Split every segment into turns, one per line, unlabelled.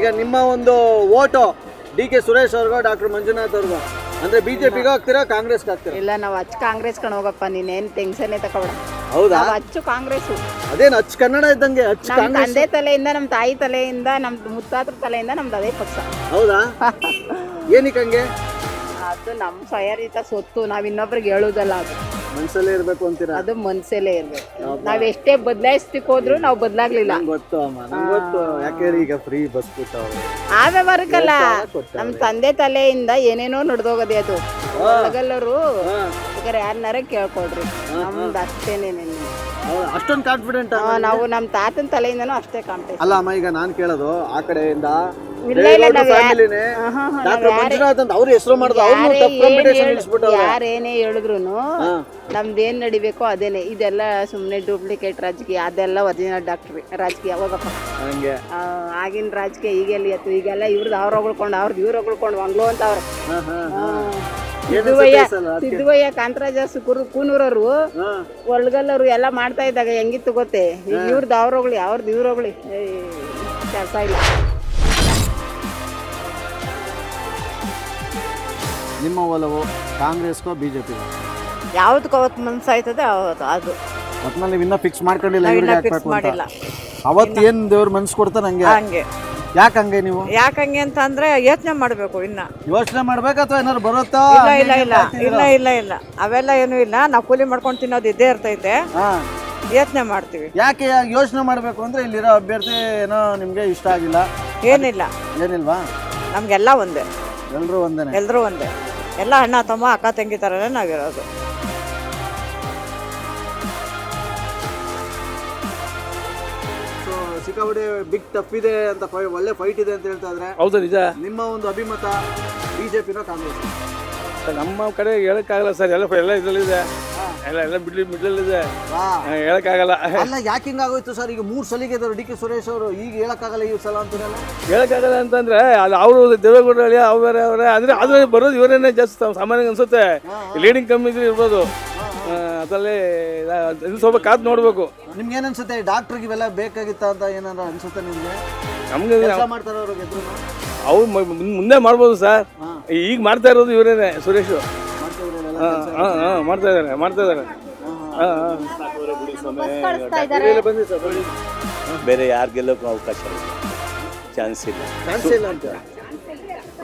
ಈಗ ನಿಮ್ಮ ಒಂದು ಓಟು ಡಿ ಕೆ ಸುರೇಶ್ ಅವ್ರಿಗೋ ಡಾಕ್ಟರ್ ಮಂಜುನಾಥ್ ಅವ್ರಿಗೋ? ಅಂದ್ರೆ ಬಿಜೆಪಿಗೆ ಹಾಕ್ತೀರಾ ಕಾಂಗ್ರೆಸ್ ಹಾಕ್ತೀರಾ?
ಇಲ್ಲ ನಾವು ಅಚ್ಚು ಕಾಂಗ್ರೆಸ್ ಕಣ ಹೋಗಪ್ಪ ನೀನೇನ್ ಟೆನ್ಷನ್ ತಗೋಬೇಡ
ಹೌದಾ?
ನಾವು ಅಚ್ಚು ಕಾಂಗ್ರೆಸ್
ಅದೇನು ಅಚ್ಚ ಕನ್ನಡ ಇದ್ದಂಗೆ ಅಚ್ಚ
ನಮ್ಮ
ಕಾಂಗ್ರೆಸ್
ತಂದೆ ತಲೆಯಿಂದ ನಮ್ಮ ತಾಯಿ ತಲೆಯಿಂದ ನಮ್ಮ ಮುತ್ತಾತ್ರ ತಲೆಯಿಂದ ನಮ್ದು ಅದೇ ಪಕ್ಷ.
ಹೌದಾ? ಏನಕ್ಕೆ ಹಂಗೆ?
ಅದು ನಮ್ಮ ಸ್ವಯರಿತ ಸೊತ್ತು ನಾವ್ ಇನ್ನೊಬ್ರಿಗೆ ಹೇಳುದಲ್ಲ ಅದು.
ಮನ್ಸಲ್ಲೇ ಇರ್ಬೇಕು ಅಂತೀರಾ?
ಅದು ಮನ್ಸಲ್ಲೇ ಇರ್ಬೇಕು. ನಾವ್ ಎಷ್ಟೇ ಬದಲಾಯಿಸ್ತಿಕ್ ಹೋದ್ರು ನಾವು ಬದಲಾಗ್ಲಿಲ್ಲ.
ಗೊತ್ತು ಅಮ್ಮ ನಂಗೆ ಗೊತ್ತು. ಯಾಕೆ ಈಗ ಫ್ರೀ ಬಸ್ ಕೊಟ್ಟವ್ರೆ
ಆವೇ
ಬರಕಲ್ಲ.
ನಮ್ಮ ತಂದೆ ತಲೆಯಿಂದ ಏನೇನೋ ನಡೆದೋಗದೆ ಅದು. ಹಗಲರು ಬೇಕಾದ್ರೆ ಯಾರನ್ನಾರ ಕೇಳ್ಕೊಡ್ರಿ ನಮ್ದು ಅಷ್ಟೇನೇ
ಅಷ್ಟೊಂದು ಕಾನ್ಫಿಡೆಂಟ್
ನಾವು ನಮ್ಮ ತಾತನ ತಲೆಯಿಂದನೂ ಅಷ್ಟೇ ಕಾಣ್ತೇವೆ
ಅಲ್ಲ ಅಮ್ಮ ಈಗ ನಾನು ಕೇಳೋದು ಆ ಕಡೆಯಿಂದ
ಇಲ್ಲ, ಇಲ್ಲ, ನಾವ್ ಯಾ-
ಫ್ಯಾಮಿಲಿನೇ
ಆಹಾ, ಹಾ,
ಡಾಕ್ಟರ್ ಮಂಜುನಾಥ್ ಅಂತ ಅವ್ರ ಹೆಸರು ಮಾಡಿದ್ರು
ಯಾರೇ ಏನ್
ಕಾಂಪಿಟೇಷನ್
ಹೇಳ್-
ಇಳಿಸ್ಬಿಟ್ಟವ್ರೆ
ಯಾರೇನೇ ಹೇಳಿದ್ರು ನಮ್ದೇನ್ ನಡಿಬೇಕೋ ಅದೇನೆ. ಇದೆಲ್ಲ ಸುಮ್ನೆ ಡೂಪ್ಲಿಕೇಟ್ ರಾಜಕೀಯ ಅದೆಲ್ಲ ಒರಿಜಿನಲ್ ಡಾಕ್ಟರ್ ರಾಜಕೀಯ ಹೋಗಪ್ಪ.
ಹಂಗೆ.
ಆ, ಆಗಿನ ರಾಜಕೀಯ ಈಗೆಲ್ಲ ಎತ್ತು? ಈಗೆಲ್ಲ ಇವ್ರದ್ದು ಅವ್ರು ಹೊಗಳ್ಕೊಂಡು ಅವ್ರದ್ದು ಇವ್ರು ಹೊಗಳ್ಕೊಂಡು ಹಂಗ್ಲೋ ಅಂತ ಅವ್ರ
ಹಾ, ಹಾ, ಹಾ.
ಸಿದ್ದುವಯ್ಯ
ಏನ್ ಅನ್ಸುತ್ತೆ ಈ ಸಲ?
ಸಿದ್ದುವಯ್ಯ ಕಾಂತರಾಜ ಸುಕುರು ಕೂನೂರವರು
ಹಾ.
ಒಳಗಲ್ಲವರು ಎಲ್ಲ ಮಾಡ್ತಾ ಇದ್ದಾಗ ಹೆಂಗಿತ್ತು ಗೊತ್ತೇ? ಈಗ ಇವ್ರದ್ದು ಅವ್ರ ಹೊಗಳಿ ಅವ್ರದ್ದು ಇವ್ರ ಹೊಗಳಿ. ಕೆಲಸ ಇಲ್ಲ.
ನಿಮ್ಮ ಒಲವು ಕಾಂಗ್ರೆಸ್ಗೋ ಬಿಜೆಪಿ
ಯಾವ್ದಕ್ಕೆ ಅವತ್ತು ಮನ್ಸಾಯ್ತದೆ ಅವತ್ತು ಅದು.
ಒಟ್ನಲ್ಲಿ ನೀವು ಇನ್ನೂ ಫಿಕ್ಸ್ ಮಾಡ್ಕೊಂಡಿಲ್ಲ ಇವ್ರಿಗೆ
ಫಿಕ್ಸ್
ಹಾಕ್ಬೇಕು
ಮಾಡಿಲ್ಲ.
ಅಂತ ಅವತ್ತು ಏನು ದೇವ್ರ ಮನ್ಸು ಕೊಡ್ತಾನೆ ಹಂಗೆ?
ಹಂಗೆ.
ಯಾಕೆ ಹಂಗೆ ನೀವು?
ಯಾಕಂಗೆ ಅಂತ ಅಂದ್ರೆ ಯೋಚನೆ ಮಾಡಬೇಕು ಇನ್ನ.
ಯೋಚನೆ ಮಾಡ್ಬೇಕಾ ಅಥವಾ ಏನಾದ್ರು ಬರುತ್ತಾ?
ಇಲ್ಲ ಇಲ್ಲ ಇಲ್ಲ? ಇಲ್ಲ ಇಲ್ಲ ಇಲ್ಲ. ಅವೆಲ್ಲ ಏನೂ ಇಲ್ಲ. ನಾವು ಕೂಲಿ ಮಾಡ್ಕೊಂಡು ತಿನ್ನೋದು ಇದ್ದೇ ಇರ್ತೈತೆ.
ಹಾ.
ಯೋಚನೆ ಮಾಡ್ತೀವಿ.
ಯಾಕೆ ಯೋಚನೆ ಮಾಡಬೇಕು ಅಂದ್ರೆ ಇಲ್ಲಿರೋ ಅಭ್ಯರ್ಥಿ ಏನೋ ನಿಮ್ಗೆ ಇಷ್ಟ ಆಗಿಲ್ಲ.
ಏನಿಲ್ಲ.
ಏನಿಲ್ವಾ?
ನಮ್ಗೆಲ್ಲ ಒಂದೇ.
ಎಲ್ಲರೂ ಒಂದೇ
ಎಲ್ಲರೂ ಒಂದೇ. ಎಲ್ಲ ಅಣ್ಣ ತಮ್ಮ ಅಕ್ಕ ತಂಗಿ ಥರನೇ ನಾವಿರೋದು.
ಸೊ ಸಿಕ್ಕಾಪಟ್ಟೆ ಬಿಗ್ ಟಫ್ ಇದೆ ಅಂತ ಫೈ- ಒಳ್ಳೆ ಫೈಟ್ ಇದೆ ಅಂತ ಹೇಳ್ತಾ ಇದ್ರೆ
ಹೌದು ನಿಜ.
ನಿಮ್ಮ ಒಂದು ಅಭಿಮತ ಬಿಜೆಪಿನ ಕಾಂಗ್ರೆಸ್.
ನಮ್ಮ ಕಡೆ ಹೇಳಕ್ಕಾಗಲ್ಲ ಸರ್ ಎಲ್ಲ ಎಲ್ಲ ಇದ್ರಲ್ಲಿದೆ. ಎಲ್ಲ ಎಲ್ಲ ಬಿಡ್ಲಿ ಮಿಡ್ಲ್ ಇದೆ. ಹಾ, ಹೇಳಕ್ಕಾಗಲ್ಲ.
ಅಲ್ಲ ಯಾಕೆ ಹಿಂಗಾಗೋಯ್ತು ಸರ್? ಈಗ ಮೂರು ಸಲಿಗೆ ಇದ್ದಾರೆ ಡಿ ಕೆ ಸುರೇಶ್ ಅವರು. ಈಗ ಹೇಳಕ್ಕಾಗಲ್ಲ ಈ ಸಲ ಅಂತಾರಲ್ಲ
ಹೇಳಕ್ಕಾಗಲ್ಲ ಅಂತಂದ್ರೆ ಅದು ಅವರು ದೇವೇಗೌಡರು ಅವರೇ ಅವರೇ. ಅಂದ್ರೆ ಅದ್ರಲ್ಲಿ ಬರೋದು ಇವರೇನೆ ಜಾಸ್ತಿ ಸಾಮಾನ್ಯ ಅನ್ಸುತ್ತೆ. ಲೀಡಿಂಗ್ ಕಮ್ಮಿ ಇದ್ರೆ ಇರ್ಬೋದು. ಅದರಲ್ಲಿ ಸ್ವಲ್ಪ ಕಾದು ನೋಡ್ಬೇಕು.
ನಿಮ್ಗೆ ಏನ್ ಅನ್ಸುತ್ತೆ? ಡಾಕ್ಟರ್ಗೆ ಇವೆಲ್ಲ ಬೇಕಾಗಿತ್ತ ಅಂತ ಏನಾರ ಅನ್ಸುತ್ತೆ ನಿಮ್ಗೆ?
ನಮ್ಗೆ
ಮಾಡ್ತಾರೆ ಅವ್ರ
ಅವ್ರು ಮುಂದೆ ಮಾಡ್ಬೋದು ಸರ್. ಈಗ ಮಾಡ್ತಾ ಇರೋದು ಇವರೇನೆ ಸುರೇಶ್. ಹಾ ಹಾ ಹಾ ಮಾಡ್ತಾ ಇದ್ದಾರೆ ಮಾಡ್ತಾ ಇದ್ದಾರೆ. ಹಾ ಹಾ. ಬನ್ನಿ ಸರ್ ಬನ್ನಿ.
ಬೇರೆ ಯಾರು ಗೆಲ್ಲೋಕ್ಕೂ ಅವಕಾಶ ಇಲ್ಲ. ಚಾನ್ಸ್ ಇಲ್ಲ.
ಚಾನ್ಸ್ ಇಲ್ಲ ಅಂತ.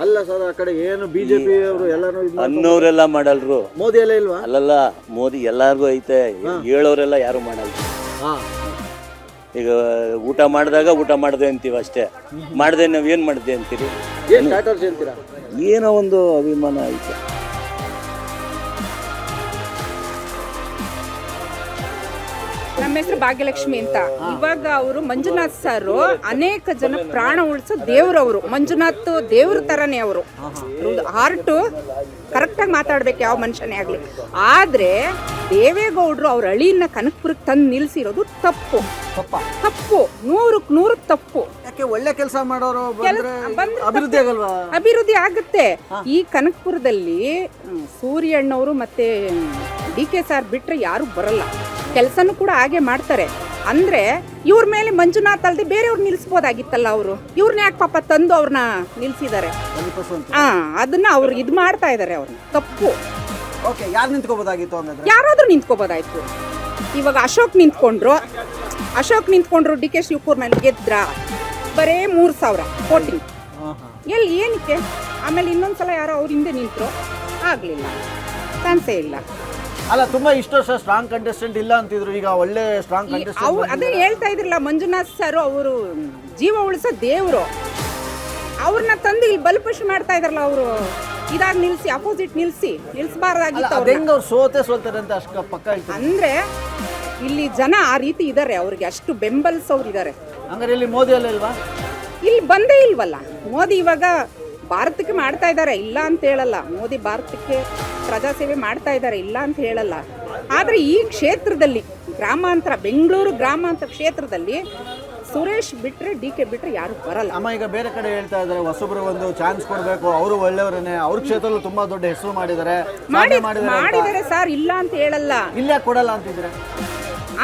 ಅಲ್ಲ ಸರ್ ಆ ಕಡೆ ಏನು ಬಿಜೆಪಿ ಅವರು ಇದ್ ಮಾಡ್ಕೊಂಡು-
ಅನ್ನೋರೆಲ್ಲ ಮಾಡಲ್ರು.
ಮೋದಿ ಎಲ್ಲ ಇಲ್ವಾ?
ಅಲ್ಲಲ್ಲ ಮೋದಿ ಎಲ್ಲಾರ್ಗೂ ಐತೆ. ಹೇಳೋರೆಲ್ಲ ಯಾರು ಮಾಡಲ್ಲ.
ಹಾ.
ಈಗ ಊಟ ಮಾಡಿದಾಗ ಊಟ ಮಾಡಿದೆ ಅಂತೀವಿ ಅಷ್ಟೇ. ಮಾಡಿದೆ ನಾವು ಏನು ಮಾಡಿದೆ ಅಂತೀರಿ?
ಏನು ಸ್ಟಾರ್ಟರ್ಸ್ ಹೇಳ್ತೀರಾ?
ಏನೋ ಒಂದು ಅಭಿಮಾನ ಐತೆ.
ನಮ್ಮ ಹೆಸರು ಭಾಗ್ಯಲಕ್ಷ್ಮಿ ಅಂತ. ಇವಾಗ ಅವರು ಮಂಜುನಾಥ್ ಸರ್ ಅನೇಕ ಜನ ಪ್ರಾಣ ಉಳಿಸೋ ದೇವ್ರವರು ಮಂಜುನಾಥ್ ದೇವ್ರ ತರನೇ ಅವರು. ಹಾರ್ಟು ಕರೆಕ್ಟಾಗಿ ಮಾತಾಡ್ಬೇಕು ಯಾವ ಮನುಷ್ಯನೇ ಆಗಲಿ. ಆದ್ರೆ ದೇವೇಗೌಡರು ಅವ್ರ ಅಳಿಯನ್ನ ಕನಕಪುರಕ್ಕೆ ತಂದು ನಿಲ್ಸಿರೋದು ತಪ್ಪು. ತಪ್ಪು. ನೂರಕ್ಕೆ ನೂರು ತಪ್ಪು.
ಯಾಕೆ ಒಳ್ಳೆ ಕೆಲಸ ಮಾಡೋರು ಅಭಿವೃದ್ಧಿ ಆಗಲ್ವಾ?
ಅಭಿವೃದ್ಧಿ ಆಗುತ್ತೆ. ಈ ಕನಕಪುರದಲ್ಲಿ ಸೂರ್ಯಣ್ಣವರು ಮತ್ತೆ ಡಿ ಕೆ ಸಾರ್ ಬಿಟ್ರೆ ಯಾರು ಬರಲ್ಲ. ಕೆಲಸನೂ ಕೂಡ ಹಾಗೆ ಮಾಡ್ತಾರೆ. ಅಂದ್ರೆ ಇವ್ರ ಮೇಲೆ ಮಂಜುನಾಥ್ ಅಲ್ದೆ ಬೇರೆಯವ್ರು ನಿಲ್ಲಿಸ್ಬೋದಾಗಿತ್ತಲ್ಲ ಅವರು. ಇವ್ರನ್ನ ಯಾಕೆ ಪಾಪ ತಂದು ಅವ್ರನ್ನ ನಿಲ್ಸಿದ್ದಾರೆ? ಹಾಂ ಅದನ್ನ ಅವ್ರು ಇದು ಮಾಡ್ತಾ ಇದ್ದಾರೆ ಅವ್ರನ್ನ ತಪ್ಪು.
ಓಕೆ ಯಾರು ನಿಂತ್ಕೋಬೋದಾಗಿತ್ತು ಅಂದ್ರೆ
ಯಾರಾದರೂ ನಿಂತ್ಕೋಬೋದಾಯ್ತು. ಇವಾಗ ಅಶೋಕ್ ನಿಂತ್ಕೊಂಡ್ರು. ಅಶೋಕ್ ನಿಂತ್ಕೊಂಡ್ರು ಡಿ ಕೆ ಶಿವಕುಮಾರ್ ಗೆದ್ರ. ಬರೇ ಮೂರು ಸಾವಿರ ಕೋಟಿ. ಎಲ್ಲಿ ಏನಕ್ಕೆ? ಆಮೇಲೆ ಇನ್ನೊಂದ್ಸಲ ಯಾರೋ ಅವ್ರ ಹಿಂದೆ ನಿಂತರು. ಆಗಲಿಲ್ಲ. ಚಾನ್ಸೇ ಇಲ್ಲ.
ಅಲ್ಲ ತುಂಬಾ ಇಷ್ಟ ವರ್ಷ ಸ್ಟ್ರಾಂಗ್ ಕಂಟೆಸ್ಟೆಂಟ್ ಇಲ್ಲ ಅಂತಿದ್ರು. ಈಗ ಒಳ್ಳೆ ಸ್ಟ್ರಾಂಗ್
ಅದೇ ಹೇಳ್ತಾ ಇದ್ರಲ್ಲ ಮಂಜುನಾಥ್ ಸರ್ ಅವರು ಜೀವ ಉಳಿಸೋ ದೇವರು. ಅವ್ರನ್ನ ತಂದು ಇಲ್ಲಿ ಬಲಿಪಶು ಮಾಡ್ತಾ ಇದಾರಲ್ಲ ಅವರು. ಇದಾಗ ನಿಲ್ಸಿ ಅಪೋಸಿಟ್ ನಿಲ್ಸಿ ನಿಲ್ಸಬಾರ್ದಾಗಿತ್ತು
ಅದ
ಅವ್ರನ್ನ.
ಹೆಂಗ್ ಅವ್ರು ಸೋತೆ ಸೋಲ್ತಾರೆ ಅಂತ ಅಷ್ಟು ಪಕ್ಕ
ಅಂದ್ರೆ ಇಲ್ಲಿ ಜನ ಆ ರೀತಿ ಇದ್ದಾರೆ ಅವ್ರಿಗೆ ಅಷ್ಟು ಬೆಂಬಲಿಸೋರು ಇದ್ದಾರೆ
ಹಂಗಾರೆ ಇಲ್ಲಿ ಮೋದಿ ಎಲ್ಲ ಇಲ್ವಾ?
ಇಲ್ಲಿ ಬಂದೇ ಇಲ್ವಲ್ಲ. ಮೋದಿ ಇವಾಗ ಭಾರತಕ್ಕೆ ಮಾಡ್ತಾ ಇದ್ದಾರೆ ಇಲ್ಲ ಅಂತ ಹೇಳಲ್ಲ. ಮೋದಿ ಭಾರತಕ್ಕೆ ಪ್ರಜಾಸೇವೆ ಮಾಡ್ತಾ ಇದ್ದಾರೆ ಇಲ್ಲ ಅಂತ ಹೇಳಲ್ಲ. ಆದರೆ ಈ ಕ್ಷೇತ್ರದಲ್ಲಿ ಗ್ರಾಮಾಂತರ ಬೆಂಗಳೂರು ಗ್ರಾಮಾಂತರ ಕ್ಷೇತ್ರದಲ್ಲಿ ಸುರೇಶ್ ಬಿಟ್ಟರೆ ಡಿ ಕೆ ಬಿಟ್ಟರೆ ಯಾರು ಬರಲ್ಲ.
ಅಮ್ಮ ಈಗ ಬೇರೆ ಕಡೆ ಹೇಳ್ತಾ ಇದ್ದಾರೆ ಹೊಸಬ್ರು ಒಂದು ಚಾನ್ಸ್ ಕೊಡಬೇಕು ಅವರು ಒಳ್ಳೆಯವರೇ ಅವ್ರ ಕ್ಷೇತ್ರದಲ್ಲಿ ತುಂಬಾ ದೊಡ್ಡ ಹೆಸರು ಮಾಡಿದ್ದಾರೆ. ಮಾಡಿದ್ದಾರೆ.
ಸರ್ ಇಲ್ಲ ಅಂತ ಹೇಳಲ್ಲ.
ಇಲ್ಲೇ ಕೊಡಲ್ಲ ಅಂತಿದ್ರೆ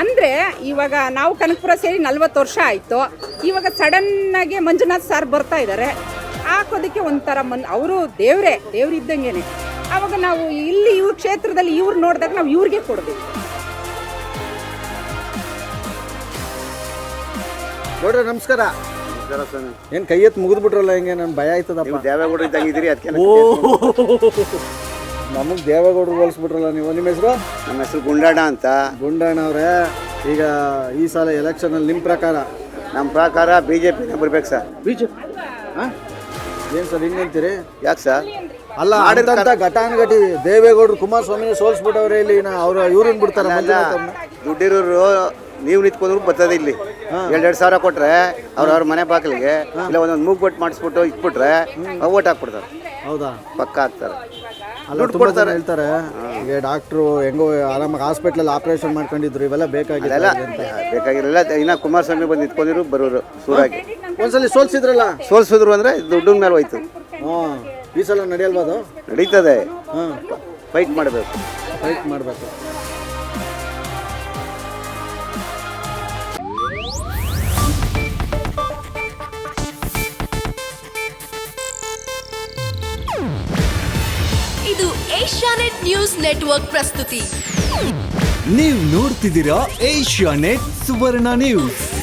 ಅಂದ್ರೆ ಇವಾಗ ನಾವು ಕನಕಪುರ ಸೇರಿ ನಲ್ವತ್ತು ವರ್ಷ ಆಯ್ತು. ಇವಾಗ ಸಡನ್ ಆಗಿ ಮಂಜುನಾಥ್ ಸರ್ ಬರ್ತಾ ಇದ್ದಾರೆ. ಹಾಕೋದಕ್ಕೆ ಒಂಥರ ಮನ್ ಅವರು ದೇವರೇ ದೇವ್ರು ಅವಾಗ ನಾವು ಇಲ್ಲಿ ಇವ್ರ ಕ್ಷೇತ್ರದಲ್ಲಿ ಇವ್ರು ನೋಡಿದಾಗ ನಾವು ಇವ್ರಿಗೆ ಕೊಡಬೇಕು.
ನೋಡ್ರಿ ನಮಸ್ಕಾರ. ಏನ್ ಕೈ ಎತ್ತು ಮುಗಿದ್ಬಿಟ್ರಲ್ಲ ಹಿಂಗೆ ನನ್ ಭಯ ಆಯ್ತದಪ್ಪ.
ದೇವೇಗೌಡರು ಇದ್ದಂಗಿದ್ದೀರಿ ಅದಕ್ಕೆ
ಓ. ನಮಗ್ ದೇವೇಗೌಡರು ಹೋಲಿಸ್ಬಿಟ್ರಲ್ಲ ನೀವು ನಿಮ್ಮ ಹೆಸರು?
ನಮ್ಮ ಹೆಸರು ಗುಂಡಾಣ ಅಂತ.
ಗುಂಡಾಣ ಅವ್ರೆ ಈಗ ಈ ಸಲ ಎಲೆಕ್ಷನ್ ಅಲ್ಲಿ ನಿಮ್ ಪ್ರಕಾರ?
ನಮ್ಮ ಪ್ರಕಾರ ಬಿ ಜೆ ಪಿನೇ ಬರ್ಬೇಕು ಸರ್.
ಬಿಜೆಪಿ? ಏನ್ ಸರ್ ಹಿಂಗಂತೀರಿ
ಯಾಕೆ ಸರ್?
ಅಲ್ಲ ಆಡಿದಂತ ಘಟಾನುಘಟಿ ದೇವೇಗೌಡರು ಕುಮಾರಸ್ವಾಮಿ ಸೋಲ್ಸ್ಬಿಟ್ಟವ್ರೆ ಇಲ್ಲಿ ಅವ್ರ ಇವ್ರನ್ನ ಬಿಡ್ತಾರೆ
ದುಡ್ಡಿರೋರು ನೀವು ನಿಂತ್ಕೊಂಡ್ರು ಬರ್ತದೆ ಇಲ್ಲಿ. ಎರಡೆರಡು ಸಾವಿರ ಕೊಟ್ರೆ ಅವ್ರ ಅವ್ರ ಮನೆ ಬಾಗಿಲಿಗೆ ಇಲ್ಲ ಒಂದೊಂದು ಮೂಗ್ ಬಟ್ ಮಾಡಿಸ್ಬಿಟ್ಟು ಇಟ್ಬಿಟ್ರೆ ಓಟ್ ಹಾಕ್ಬಿಡ್ತಾರೆ.
ಹೌದಾ?
ಪಕ್ಕ ಹಾಕ್ತಾರೆ.
ಅಲ್ಲ
ದುಡ್ಡು ಕೊಡ್ತಾರೆ.
ಹೇಳ್ತಾರೆ ಈಗ ಡಾಕ್ಟ್ರು ಹೆಂಗೋ ಆರಾಮಾಗಿ ಹಾಸ್ಪಿಟ್ಲಲ್ಲಿ ಆಪರೇಷನ್ ಮಾಡ್ಕೊಂಡಿದ್ರು ಇವೆಲ್ಲ ಬೇಕಾಗಿಲ್ಲ
ಬೇಕಾಗಿರಲಿಲ್ಲ ಇನ್ನ ಕುಮಾರಸ್ವಾಮಿ ಬಂದು ನಿಂತ್ಕೊಂಡಿರು ಬರೋರು ಸೂರಾಗಿ.
ಒಂದ್ಸಲಿ ಸೋಲ್ಸಿದ್ರಲ್ಲ?
ಸೋಲ್ಸಿದ್ರು ಅಂದ್ರೆ ದುಡ್ಡಿನ ಮೇಲೆ ಹೋಯ್ತು.
ಹಾ. ಈ ಸಲ ನಡೆಯಲ್ವಾ ಅದು?
ನಡೀತದೆ.
ಹಾಂ.
ಫೈಟ್ ಮಾಡಬೇಕು.
ಫೈಟ್ ಮಾಡಬೇಕು.
ಇದು ಏಷ್ಯಾನೆಟ್ ನ್ಯೂಸ್ ನೆಟ್ವರ್ಕ್ ಪ್ರಸ್ತುತಿ.
ನೀವು ನೋಡ್ತಿದ್ದೀರಾ ಏಷ್ಯಾನೆಟ್ ಸುವರ್ಣ ನ್ಯೂಸ್.